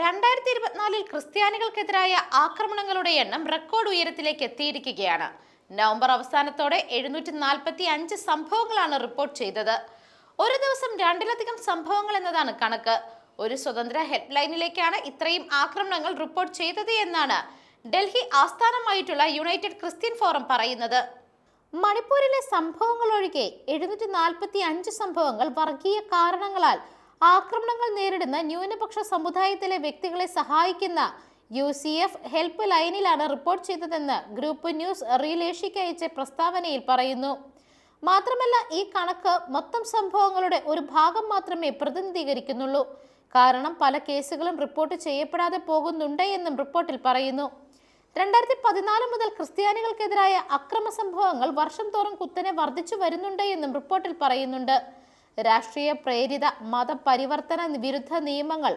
രണ്ടായിരത്തി ഇരുപത്തിനാലിൽ ക്രിസ്ത്യാനികൾക്കെതിരായ ആക്രമണങ്ങളുടെ എണ്ണം റെക്കോർഡ് ഉയരത്തിലേക്ക് എത്തിയിരിക്കുകയാണ്. നവംബർ അവസാനത്തോടെ എഴുന്നൂറ്റി നാൽപ്പത്തി അഞ്ച് സംഭവങ്ങളാണ് റിപ്പോർട്ട് ചെയ്തത്. ഒരു ദിവസം രണ്ടിലധികം സംഭവങ്ങൾ എന്നതാണ് കണക്ക്. ഒരു സ്വതന്ത്ര ഹെൽപ്പ് ലൈനിലേക്കാണ് ഇത്രയും ആക്രമണങ്ങൾ റിപ്പോർട്ട് ചെയ്തത് എന്നാണ് ഡൽഹി ആസ്ഥാനമായിട്ടുള്ള യുണൈറ്റഡ് ക്രിസ്ത്യൻ ഫോറം പറയുന്നത്. മണിപ്പൂരിലെ സംഭവങ്ങൾ ഒഴികെ എഴുന്നൂറ്റി നാൽപ്പത്തി അഞ്ച് സംഭവങ്ങൾ വർഗീയ കാരണങ്ങളാൽ ആക്രമണങ്ങൾ നേരിടുന്ന ന്യൂനപക്ഷ സമുദായത്തിലെ വ്യക്തികളെ സഹായിക്കുന്ന യു സി എഫ് ഹെൽപ്പ് ലൈനിലാണ് റിപ്പോർട്ട് ചെയ്തതെന്ന് ഗ്രൂപ്പ് ന്യൂസ് റീലേഷിക്ക് അയച്ച പ്രസ്താവനയിൽ പറയുന്നു. മാത്രമല്ല ഈ കണക്ക് മൊത്തം സംഭവങ്ങളുടെ ഒരു ഭാഗം മാത്രമേ പ്രതിനിധീകരിക്കുന്നുള്ളൂ. കാരണം പല കേസുകളും റിപ്പോർട്ട് ചെയ്യപ്പെടാതെ പോകുന്നുണ്ട് എന്നും റിപ്പോർട്ടിൽ പറയുന്നു. രണ്ടായിരത്തി പതിനാല് മുതൽ ക്രിസ്ത്യാനികൾക്കെതിരായ അക്രമ സംഭവങ്ങൾ വർഷം തോറും കുത്തനെ വർദ്ധിച്ചു വരുന്നുണ്ട് എന്നും റിപ്പോർട്ടിൽ പറയുന്നുണ്ട്. രാഷ്ട്രീയ പ്രേരിത മതപരിവർത്തന വിരുദ്ധ നിയമങ്ങൾ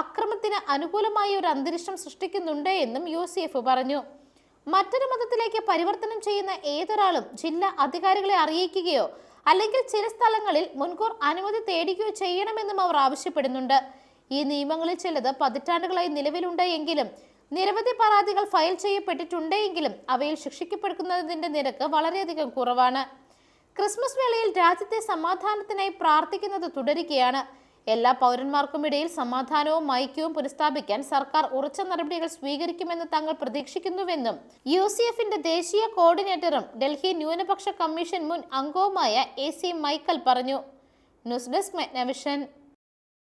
അക്രമത്തിന് അനുകൂലമായ ഒരു അന്തരീക്ഷം സൃഷ്ടിക്കുന്നുണ്ട് എന്നും യു സി എഫ് പറഞ്ഞു. മറ്റൊരു മതത്തിലേക്ക് പരിവർത്തനം ചെയ്യുന്ന ഏതൊരാളും ജില്ലാ അധികാരികളെ അറിയിക്കുകയോ അല്ലെങ്കിൽ ചില സ്ഥലങ്ങളിൽ മുൻകൂർ അനുമതി തേടുകയോ ചെയ്യണമെന്നും അവർ ആവശ്യപ്പെടുന്നുണ്ട്. ഈ നിയമങ്ങളിൽ ചിലത് പതിറ്റാണ്ടുകളായി നിലവിലുണ്ട് എങ്കിലും നിരവധി പരാതികൾ ഫയൽ ചെയ്യപ്പെട്ടിട്ടുണ്ടെങ്കിലും അവയിൽ ശിക്ഷിക്കപ്പെടുന്നതിന്റെ നിരക്ക് വളരെയധികം കുറവാണ്. ക്രിസ്മസ് വേളയിൽ രാജ്യത്തെ സമാധാനത്തിനായി പ്രാർത്ഥിക്കുന്നത് തുടരുകയാണ്. എല്ലാ പൗരന്മാർക്കും ഇടയിൽ സമാധാനവും ഐക്യവും പുനഃസ്ഥാപിക്കാൻ സർക്കാർ ഉറച്ച നടപടികൾ സ്വീകരിക്കുമെന്ന് തങ്ങൾ പ്രതീക്ഷിക്കുന്നുവെന്നും യു സി എഫിന്റെ ദേശീയ കോർഡിനേറ്ററും ഡൽഹി ന്യൂനപക്ഷ കമ്മീഷൻ മുൻ അംഗവുമായ എ സി മൈക്കൽ പറഞ്ഞു. News desk മെഗ്നവിഷൻ.